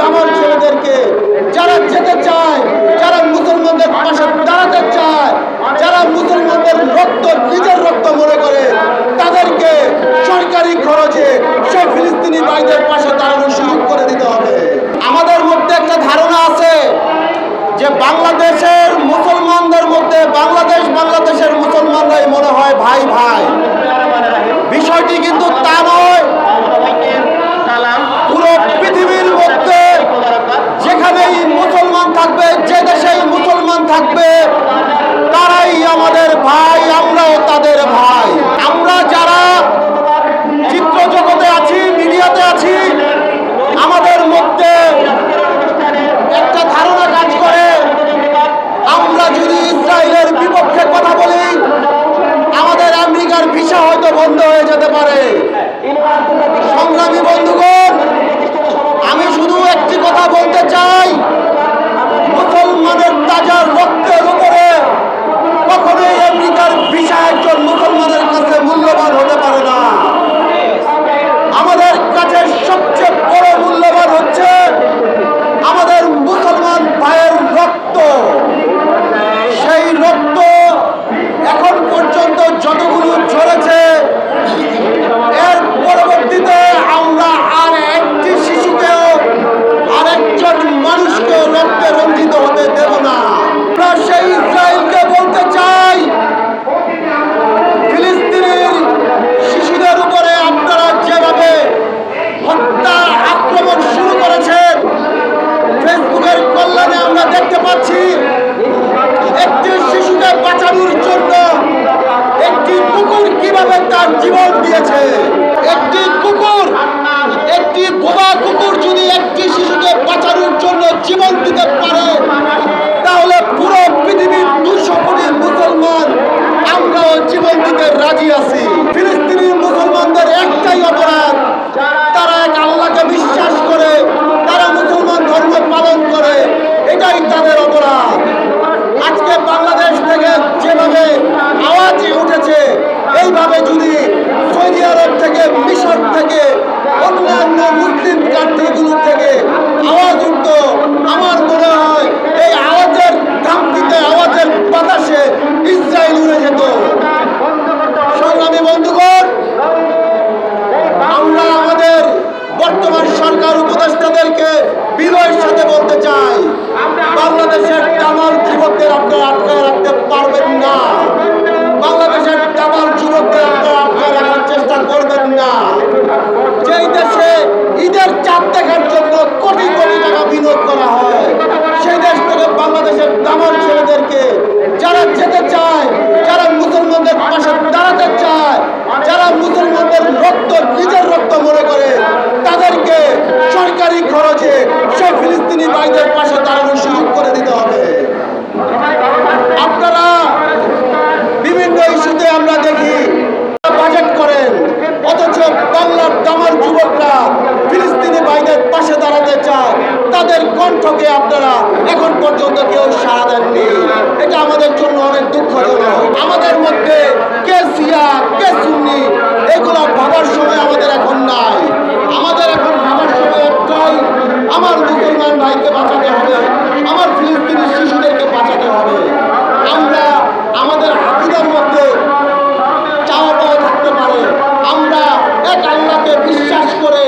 দামাল ছেলেদেরকে, যারা যেতে চায়, যারা মুসলমানদের পাশে দাঁড়াতে চায়, যারা মুসলমানদের রক্ত, নিজের রক্ত মনে করে, তাদেরকে সরকারি খরচে সেই ফিলিস্তিনি ভাইদের পাশে দাঁড়ানোর সুযোগ করে দিতে হবে। আমাদের মধ্যে একটা ধারণা আছে যে বাংলাদেশের মুসলমানদের মধ্যে, বাংলাদেশ বাংলাদেশের মুসলমানরাই মনে হয় ভাই ভাই বিষয়টি কিন্তু তা নয় পুরো পৃথিবীর মধ্যে যেখানেই মুসলমান থাকবে যে দেশেই মুসলমান থাকবে তারাই আমাদের ভাই আমরাও তাদের ভাই আমরা যারা চিত্র জগতে আছি মিডিয়াতে আছি আমাদের মধ্যে একটা ধারণা কাজ করে আমরা যদি ইসরায়েলের বিপক্ষে কথা বলি আমাদের আমেরিকার হয়তো বন্ধ হয়ে যেতে পারে। সংগ্রামী বন্ধুগণ, আমি শুধু একটি কথা বলতে চাই। মুসলমানের তাজা রক্তের উপরে কখনোই আমেরিকার বিষয় একজন মুসলমানের কাছে মূল্যবান হতে পারে না আমাদের কাছে সবচেয়ে বড় মূল্যবান হচ্ছে আমাদের মুসলমান ভাইয়ের রক্ত সেই রক্ত এখন পর্যন্ত ঝরেছে। এর পরবর্তীতে আমরা আর একটি শিশুকেও আরেকজন মানুষকেও রক্তে রঞ্জিত হতে দেব না। আমরা সেই ইসরায়েলকে বলতে চাই, ফিলিস্তিনের শিশুদের উপরে আপনারা যেভাবে হত্যা, আক্রমণ শুরু করেছেন, ফেসবুকের কল্যাণে আমরা দেখতে পাচ্ছি, একটি শিশুকে বাঁচানোর জন্য কীভাবে তার জীবন দিয়েছে। একটি কুকুর, একটি বোবা কুকুর যদি একটি শিশুকে বাঁচানোর জন্য জীবন দিতে সেগুলো থেকে আওয়াজ উঠত, আমার মনে হয় এই আওয়াজের কামটিতে আওয়াজের বাতাসে ইসরায়েল উড়ে যেত। সংগ্রামী বন্ধুগণ, আমরা আমাদের বর্তমান সরকার উপদেষ্টাদেরকে বিনয়ের সাথে বলতে চাই। বাংলাদেশের তামাল জীবনদের আপনারা আটকায় রাখতে পারবেন না। যারা যেতে চায়, যারা মুসলমানদের পাশে দাঁড়াতে চায়, যারা মুসলমানদের রক্ত, নিজের রক্ত মনে করে, তাদেরকে সরকারি খরচে সব ফিলিস্তিনি ভাইদের পাশে দাঁড়াতে আমাকে আপনারা এখন পর্যন্ত কেউ সাড়া দেননি, এটা আমাদের জন্য অনেক দুঃখজনক। আমাদের মধ্যে কে সিয়া কে সুন্নি, এগুলো ভাবার সময় আমাদের এখন নাই। আমাদের এখন ভাবার সময় একটাই, আমার মুসলমান ভাইকে বাঁচাতে হবে, আমার ফিলিস্তিনি শিশুদেরকে বাঁচাতে হবে। আমরা আমাদের হাতিদের মধ্যে চাওয়া পাওয়া থাকতে পারে। আমরা এক আল্লাহকে বিশ্বাস করে